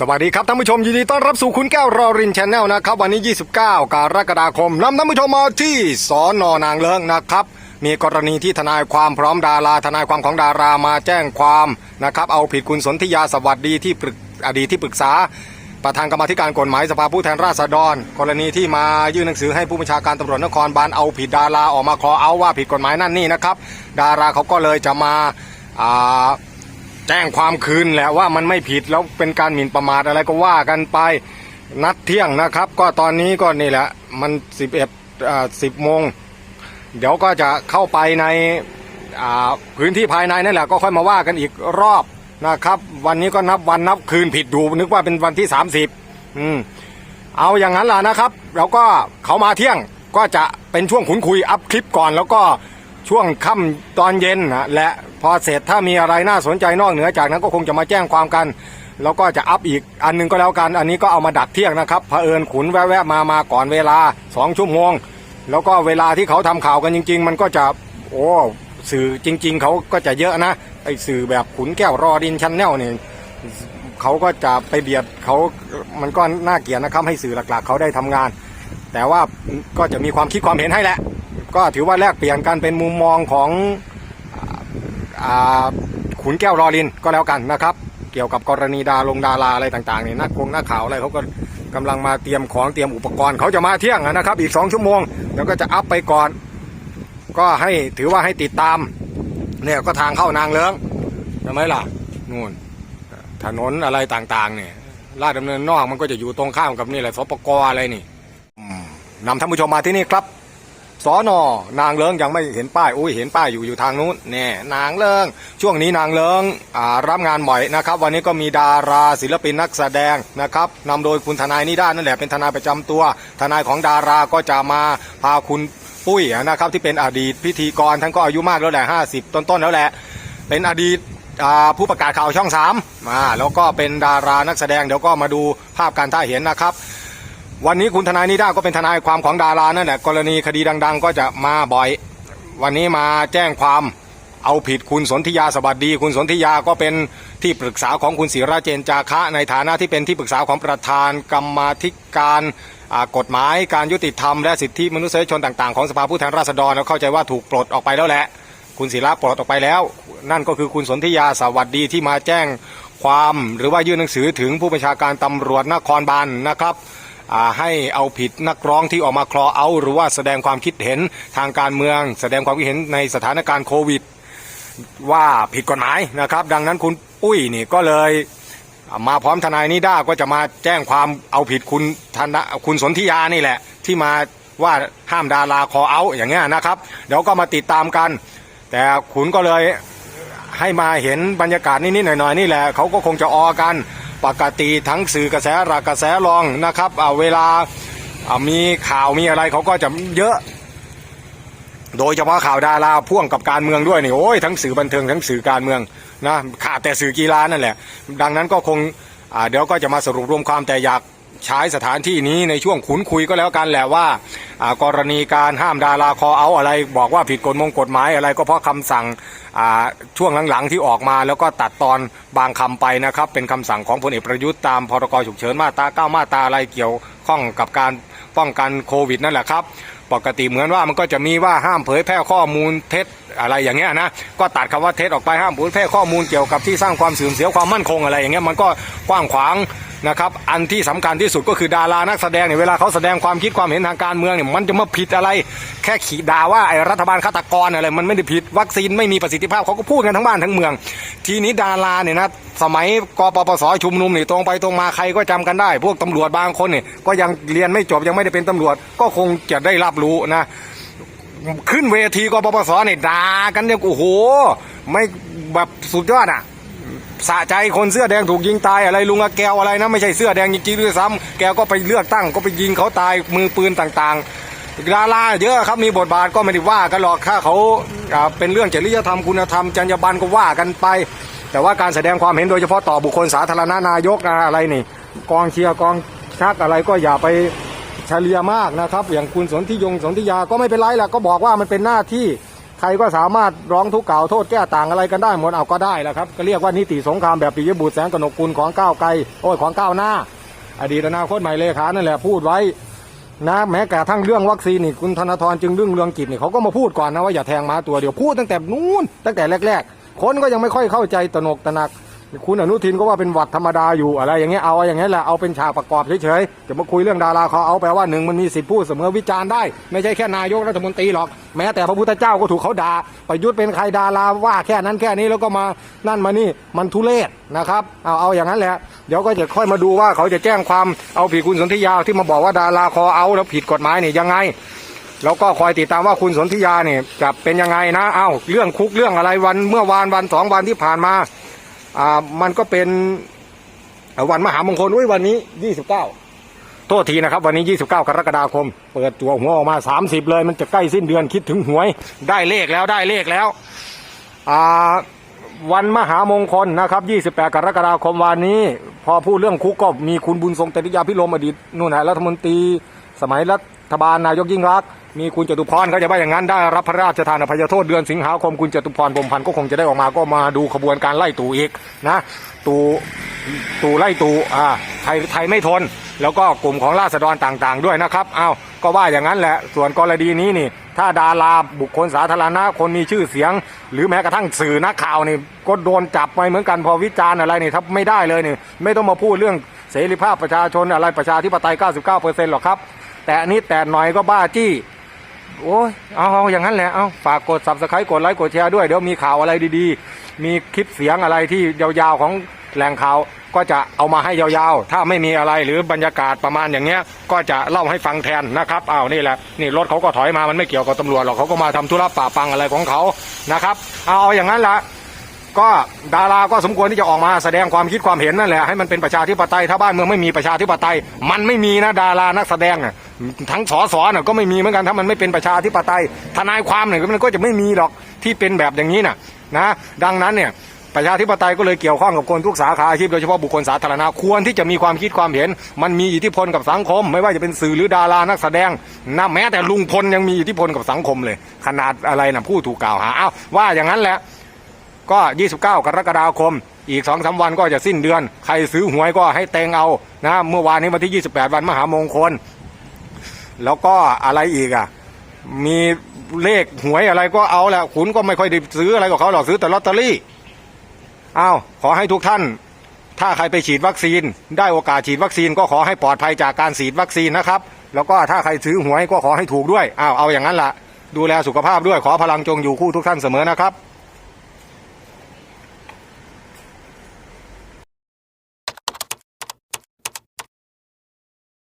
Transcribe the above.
สวัสดีครับท่านผู้ชมยินดีต้อนรับสู่คุณแก้วรอรินชแนลนะครับ วันนี้ 29 กรกฎาคมนำท่านผู้ชมมาที่สอนอนางเลิงนะครับ มีกรณีที่ทนายความพร้อมดาราทนายความของดารามาแจ้งความนะครับ เอาผิดคุณสนธิยาสวัสดีที่ปรึกอดีตที่ปรึกษา ประธานกรรมาธิการกฎหมายสภาผู้แทนราษฎร กรณีที่มายื่นหนังสือให้ผู้บัญชาการตำรวจนครบาลเอาผิดดาราออกมาขอเอาว่าผิดกฎหมายนั่นนี่นะครับ ดาราเขาก็เลยจะมาอ่า แจ้งความคืนแหละว่ามันไม่ผิดแล้วเป็นการหมิ่นประมาทอะไรก็ว่ากันไปนัดเที่ยงนะครับ ก็ตอนนี้ก็นี่แหละ มัน11อ่า10โมง เดี๋ยวก็จะเข้าไปในอ่าพื้นที่ภายในนั่นแหละก็ค่อยมาว่ากันอีกรอบนะครับ วันนี้ก็นับวันนับคืนผิดดูนึกว่าเป็นวันที่30อืมเอาอย่างนั้นล่ะนะครับ แล้วก็เขามาเที่ยงก็จะเป็นช่วงขุนคุยอัพคลิปก่อน แล้วก็ช่วงค่ำตอนเย็นนะและ พอเสร็จถ้ามีอะไรน่าสนใจนอกเหนือจากนั้นก็คงจะมาแจ้งความกัน แล้วก็จะอัพอีกอันหนึงก็แล้วกัน อันนี้ก็เอามาดักเที่ยงนะครับเผอิญขุนแวะๆมามาก่อนเวลาสองชั่วโมงแล้วก็เวลาที่เขาทำข่าวกันจริง ๆ มันก็จะโอ้สื่อจริง ๆ เขาก็จะเยอะนะไอสื่อแบบขุนแก้วรอดินชั้นแนลเนี่ยเขาก็จะไปเบียดเขามันก็น่าเกลียดนะครับให้สื่อหลักๆ เขาได้ทำงาน แต่ว่าก็จะมีความคิดความเห็นให้แหละ ก็ถือว่าแลกเปลี่ยนกันเป็นมุมมองของ ขุนแก้วรอรินก็แล้วกันนะครับ เกี่ยวกับกรณีดาลงดาราอะไรต่างๆนี่นักคงนักข่าวอะไรเขาก็กำลังมาเตรียมของเตรียมอุปกรณ์เขาจะมาเที่ยงนะครับ อีกสองชั่วโมงแล้วก็จะอัพไปก่อน ก็ให้ถือว่าให้ติดตาม เนี่ยก็ทางเข้านางเลิ้งใช่ไหมล่ะนู่นถนนอะไรต่างๆเนี่ยลาดดำเนินนอกมันก็จะอยู่ตรงข้ามกับนี่แหละสปกอะไรนี่นำท่านผู้ชมมาที่นี่ครับ สอนอนางเลิงยังไม่เห็นป้ายอุ้ยเห็นป้ายอยู่อยู่ทางนู้นเนี่ยนางเลิงช่วงนี้นางเลิงรับงานบ่อยนะครับ วันนี้ก็มีดาราศิลปินนักแสดงนะครับนำโดยคุณทนายนิด้านั่นแหละเป็นทนายประจำตัว ทนายของดาราก็จะมาพาคุณปุ้ยนะครับที่เป็นอดีตพิธีกรท่านก็อายุมากแล้วแหละห้าสิบต้นๆแล้วแหละ เป็นอดีตผู้ประกาศข่าวช่องสามาแล้วก็เป็นดารานักแสดงเดี๋ยวก็มาดูภาพการท่าเห็นนะครับ วันนี้คุณทนายนิด้าก็เป็นทนายความของดารานั่นแหละกรณีคดีดัง ๆ ก็จะมาบ่อย วันนี้มาแจ้งความเอาผิดคุณสนธิยาสวัสดี คุณสนธิยาก็เป็นที่ปรึกษาของคุณศิราเจนจาคะ ในฐานะที่เป็นที่ปรึกษาของประธานกรรมาธิการกฎหมายการยุติธรรมและสิทธิมนุษยชนต่างๆของสภาผู้แทนราษฎรแล้วเข้าใจว่าถูกปลดออกไปแล้วแหละ คุณศิระปลดออกไปแล้ว นั่นก็คือคุณสนธิยาสวัสดีที่มาแจ้งความหรือว่ายื่นหนังสือถึงผู้บัญชาการตำรวจนครบาลนะครับ ให้เอาผิดนักร้องที่ออกมาคลอเอา หรือว่าแสดงความคิดเห็นทางการเมือง แสดงความคิดเห็นในสถานการณ์โควิด ว่าผิดกฎหมายนะครับ ดังนั้นคุณปุ้ยนี่ก็เลยมาพร้อมทนายนิด้าก็จะมาแจ้งความเอาผิดคุณธนคุณสนธิยานี่แหละ ที่มาว่าห้ามดาราคอเอาอย่างเงี้ยนะครับ เดี๋ยวก็มาติดตามกัน แต่ขุนก็เลยให้มาเห็นบรรยากาศนิดๆหน่อยๆนี่แหละเขาก็คงจะออกัน ปกติทั้งสื่อกระแสหลักกระแสรองนะครับอ่าเวลาอ่ามีข่าวมีอะไรเขาก็จะเยอะ โดยเฉพาะข่าวดาราพ่วงกับการเมืองด้วยนี่โอ้ยทั้งสื่อบันเทิงทั้งสื่อการเมืองนะขาดแต่สื่อกีฬานั่นแหละ ดังนั้นก็คงเดี๋ยวก็จะมาสรุปรวมความแต่อยาก ใช้สถานที่นี้ในช่วงขุนคุยก็แล้วกันแหละว่า กรณีการห้ามดาราคอเอาอะไร บอกว่าผิดกฎมงกฎหมายอะไรก็เพราะคำสั่งช่วงหลังๆที่ออกมา แล้วก็ตัดตอนบางคำไปนะครับ เป็นคำสั่งของพลเอกประยุทธ์ตามพรกฉุกเฉินมาตราเก้ามาตราอะไรเกี่ยวข้องกับการป้องกันโควิดนั่นแหละครับปกติเหมือนว่ามันก็จะมีว่าห้ามเผยแพร่ข้อมูลเท็จอะไรอย่างเงี้ยนะก็ตัดคำว่าเท็จออกไปห้ามเผยแพร่ข้อมูลเกี่ยวกับที่สร้างความเสื่อมเสียความมั่นคงอะไรอย่างเงี้ยมันก็กว้างขวาง นะครับอันที่สำคัญที่สุดก็คือดารานักแสดงเนี่ยเวลาเขาแสดงความคิดความเห็นทางการเมืองเนี่ยมันจะมาผิดอะไร แค่ขีด่าว่าไอ้รัฐบาลฆาตกรอะไรมันไม่ได้ผิดวัคซีนไม่มีประสิทธิภาพเขาก็พูดกันทั้งบ้านทั้งเมือง ทีนี้ดาราเนี่ยนะสมัยกปปสชุมนุมนี่ตรงไปตรงมาใครก็จำกันได้ พวกตำรวจบางคนเนี่ยก็ยังเรียนไม่จบยังไม่ได้เป็นตำรวจ ก็คงจะได้รับรู้นะขึ้นเวทีกปปสเนี่ยด่ากันเนี่ยโอ้โห ไม่แบบสุดยอดอะ สะใจคนเสื้อแดงถูกยิงตายอะไรลุงอะแกวอะไรนะไม่ใช่เสื้อแดงจริงๆด้วยซ้ำแกก็ไปเลือกตั้งก็ไปยิงเขาตายมือปืนต่างๆดาราเยอะครับมีบทบาทก็ไม่ได้ว่ากันหรอกถ้าเขาเป็นเรื่องจริยธรรมคุณธรรมจรรยาบรรณก็ว่ากันไป แต่ว่าการแสดงความเห็นโดยเฉพาะต่อบุคคลสาธารณนายกอะไรนี่ กองเชียร์กองชักอะไรก็อย่าไปเฉลี่ยมากนะครับ อย่างคุณสนธิยงสนธิยาก็ไม่เป็นไรแหละก็บอกว่ามันเป็นหน้าที่ ใครก็สามารถร้องทุกข์กล่าวโทษแก้ต่างอะไรกันได้หมดเอาก็ได้แหละครับ ก็เรียกว่านิติสงครามแบบปิยบุตรแสงกนกกุลของก้าวไกลโอ้ยของก้าวหน้า อดีตอนาคตใหม่เลขานั่นแหละพูดไว้นะแม้กระทั่งเรื่องวัคซีนนี่คุณธนาธรจึงเรื่องเรืองกิจนี่เขาก็มาพูดก่อนนะว่าอย่าแทงมาตัวเดียวพูดตั้งแต่นู้นตั้งแต่แรก ๆ คนก็ยังไม่ค่อยเข้าใจตระหนกตนัก คุณอนุทินก็ว่าเป็นหวัดธรรมดาอยู่อะไรอย่างเงี้ยเอาอย่างเงี้ยแหละเอาเป็นฉากประกอบเฉยๆจะมาคุยเรื่องดาราเขาเอาแปลว่าหนึ่งมันมีสิทธิพูดเสมอวิจารณ์ได้ ไม่ใช่แค่นายกรัฐมนตรีหรอกแม้แต่พระพุทธเจ้าก็ถูกเขาด่าประยุทธ์เป็นใครดาราว่าแค่นั้นแค่นี้แล้วก็มานั่นมานี่มันทุเรศนะครับเอาเอาอย่างนั้นแหละเดี๋ยวก็จะค่อยมาดูว่าเขาจะแจ้งความเอาผิดคุณสนธิยาที่มาบอกว่าดาราคอเอาแล้วผิดกฎหมายนี่ยังไงแล้วก็คอยติดตามว่าคุณสนธิยาเนี่ยจะเป็นยังไงนะ เอ้าเรื่องคุกเรื่องอะไรวันเมื่อวานวันสองวันที่ผ่านมา อ่ามันก็เป็นวันมหามงคลอุ้ยวันนี้29โทษทีนะครับ วันนี้ 29 กรกฎาคม เปิดตัวหัวออกมา 30 เลย มันจะใกล้สิ้นเดือนคิดถึงหวย ได้เลขแล้วได้เลขแล้ววันมหามงคลนะครับ 28 กรกฎาคมวันนี้ พอพูดเรื่องคุกก็มีคุณบุญทรงเตริยาพิรมอดีตนู่นนะรัฐมนตรี สมัยรัฐบาลนายกยิ่งรักษณ์ มีคุณจตุพรเขาจะว่าอย่างนั้นได้รับพระราชทานอภัยโทษเดือนสิงหาคมคุณจตุพรพรมพันธ์ก็คงจะได้ออกมาก็มาดูขบวนการไล่ตู่อีกนะตู่ตู่ไล่ตู่อ่าไทยไทยไม่ทน แล้วก็กลุ่มของราษฎรต่างๆ ด้วยนะครับอ้าวก็ว่าอย่างนั้นแหละส่วนกรณีนี้นี่ถ้าดาราบุคคลสาธารณะคนมีชื่อเสียง หรือแม้กระทั่งสื่อนักข่าวนี่ก็โดนจับไปเหมือนกันพอวิจารณ์อะไรนี่ทับไม่ได้เลยนี่ไม่ต้องมาพูดเรื่องเสรีภาพประชาชนอะไรประชาธิปไตย 99%หรอกครับ แต่อันนี้แต่หน่อยก็บ้าจี้ โอ้ยเอาเอาอย่างนั้นแหละเอาฝากกด subscribe กดไลค์กดแชร์ด้วยเดี๋ยวมีข่าวอะไรดีๆ มีคลิปเสียงอะไรที่ยาวๆของแหล่งข่าวก็จะเอามาให้ยาวๆ ถ้าไม่มีอะไรหรือบรรยากาศประมาณอย่างเงี้ย ก็จะเล่าให้ฟังแทนนะครับเอานี่แหละนี่รถเขาก็ถอยมามันไม่เกี่ยวกับตำรวจหรอกเขาก็มาทำธุระป่าปังอะไรของเขานะครับ เอาเอาอย่างนั้นละก็ดาราก็สมควรที่จะออกมาแสดงความคิดความเห็นนั่นแหละให้มันเป็นประชาธิปไตยถ้าบ้านเมืองไม่มีประชาธิปไตย มันไม่มีนะดารานักแสดงน่ะ ทั้งสอสอน่ะก็ไม่มีเหมือนกันถ้ามันไม่เป็นประชาธิปไตยทนายความเนี่ยมันก็จะไม่มีหรอกที่เป็นแบบอย่างนี้น่ะนะดังนั้นเนี่ยประชาธิปไตยก็เลยเกี่ยวข้องกับคนทุกสาขาอาชีพโดยเฉพาะบุคคลสาธารณะควรที่จะมีความคิดความเห็น มันมีอิทธิพลกับสังคม ไม่ว่าจะเป็นสื่อหรือดารานักแสดงนะแม้แต่ลุงพลยังมีอิทธิพลกับสังคมเลย ขนาดอะไรนะผู้ถูกกล่าวหาอ้าวว่าอย่างนั้นแหละก็ 29 กรกฎาคม อีก2องสาวันก็จะสิ้นเดือน ใครซื้อหวยก็ให้เตงเอานะเมื่อวานนี้วันที่ 28 วันมหามงคล แล้วก็อะไรอีกอะ มีเลขหวยอะไรก็เอาแหละคุณก็ไม่ค่อยได้ซื้ออะไรกับเขาหรอกซื้อแต่ลอตเตอรี่อ้าวขอให้ทุกท่าน ถ้าใครไปฉีดวัคซีน ได้โอกาสฉีดวัคซีนก็ขอให้ปลอดภัยจากการฉีดวัคซีนนะครับ แล้วก็ถ้าใครซื้อหวยก็ขอให้ถูกด้วยอ้าวเอาอย่างนั้นละดูแลสุขภาพด้วยขอพลังจงอยู่คู่ทุกท่านเสมอนะครับ